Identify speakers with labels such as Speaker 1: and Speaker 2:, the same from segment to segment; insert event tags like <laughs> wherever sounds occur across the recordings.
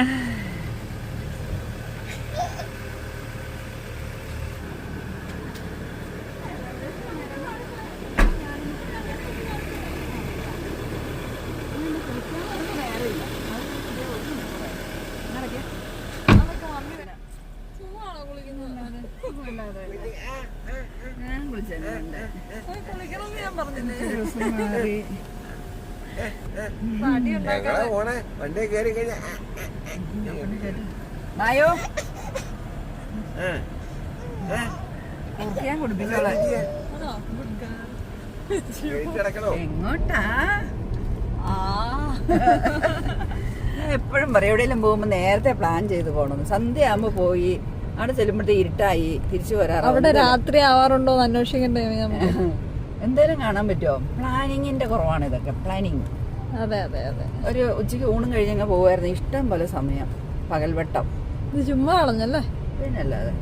Speaker 1: <laughs> ഞാൻ കുളിച്ചിട്ടുണ്ട്
Speaker 2: കുളിക്കണമെന്ന് ഞാൻ പറഞ്ഞില്ലേ?
Speaker 3: ഞങ്ങളെ പോണേ. വണ്ടി കയറി കഴിഞ്ഞാ
Speaker 1: മായോ
Speaker 3: ആ, ആ,
Speaker 1: കുടിക്കാൻ കുടിപ്പിച്ചോളാം
Speaker 2: ആണോ?
Speaker 3: ഗേറ്റ് അടക്കണോ
Speaker 1: എങ്ങോട്ടാ?
Speaker 2: ആ.
Speaker 1: എപ്പോഴും പറയും എവിടെയെങ്കിലും പോകുമ്പോൾ നേരത്തെ പ്ലാൻ ചെയ്ത് പോകണം സന്ധ്യ ആകുമ്പോൾ പോയി. അവിടെ ചെല്ലുമ്പോഴത്തെ ഇരുട്ടായി. തിരിച്ചു വരാറ്
Speaker 2: അവിടെ രാത്രി ആവാറുണ്ടോ എന്ന് അന്വേഷിക്കണ്ടേ ഞാൻ <laughs>
Speaker 1: എന്തേലും കാണാൻ പറ്റുമോ പ്ലാനിങ്ങിന്റെ കുറവാണ് ഇതൊക്കെ പ്ലാനിങ്.
Speaker 2: അതെ അതെ അതെ.
Speaker 1: ഒരു ഉച്ചയ്ക്ക് ഊണും കഴിഞ്ഞങ്ങ് പോകുമായിരുന്നു ഇഷ്ടം പോലെ സമയം പകൽവട്ടം.
Speaker 2: ഇത് ചുമ്മാ കളഞ്ഞല്ലേ?
Speaker 1: പിന്നല്ലാതെ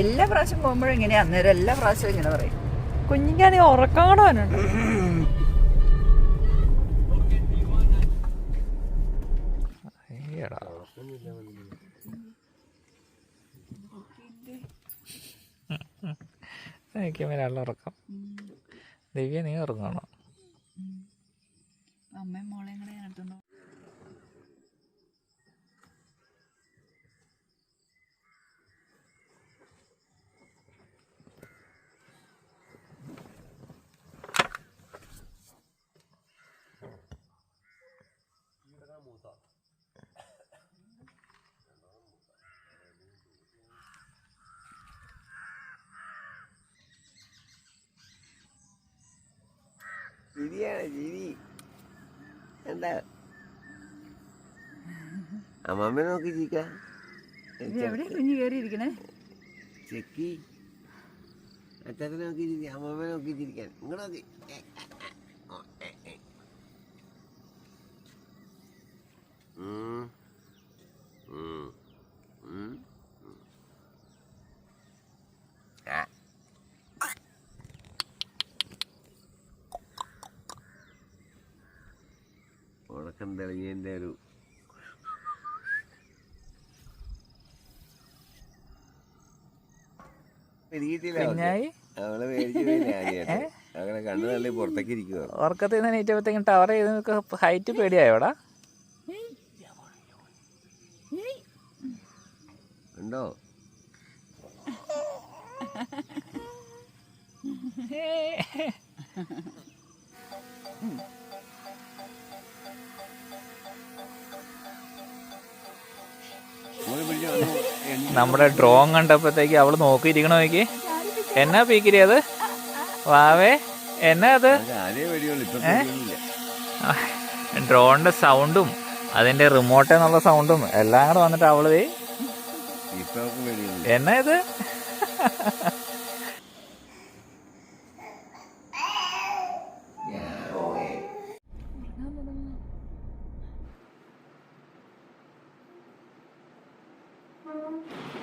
Speaker 1: എല്ലാ പ്രാവശ്യം പോകുമ്പോഴും ഇങ്ങനെയാ അന്നേരം എല്ലാ പ്രാവശ്യവും ഇങ്ങനെ പറയും.
Speaker 2: കുഞ്ഞിക്കാണെങ്കിൽ ഉറക്കം <coughs>
Speaker 4: എനിക്ക് മേലുള്ള ഉറക്കം. ദിവ്യ നീ ഉറങ്ങണോ
Speaker 1: അമ്മയും മോളെയും കൂടെ
Speaker 3: ചിരിയാണ് ചിരി. എന്താ? അമ്മാമ്മ നോക്കി ചിരിക്കാം
Speaker 1: എവിടെ കുഞ്ഞു കയറിയിരിക്കണേ
Speaker 3: ചെക്കി. അച്ഛനെ നോക്കി ചിരിക്കാം അമ്മമ്മ നോക്കി ചിരിക്കാൻ. ഇങ്ങോട്ട് നോക്കി. തള്ളി തെളിഞ്ഞതിന്റെ ഒരു
Speaker 4: ഉറക്കത്തിൽ നിന്ന് നീറ്റപ്പോഴത്തേക്കും ടവർ ചെയ്ത് ഹൈറ്റ് പേടിയായോടാ?
Speaker 3: ഉണ്ടോ? മോൾ
Speaker 4: നമ്മുടെ ഡ്രോൺ കണ്ടപ്പോഴത്തേക്ക് അവൾ നോക്കിയിരിക്കണ നോക്കി. എന്നാ പീക്കിരി അത്? വാവേ എന്നാ അത്? ഡ്രോണിന്റെ സൗണ്ടും അതിന്റെ റിമോട്ട് എന്നുള്ള സൗണ്ടും എല്ലാം കൂടെ വന്നിട്ട്
Speaker 3: അവൾ
Speaker 4: എന്നാ ഇത്? Mm-hmm.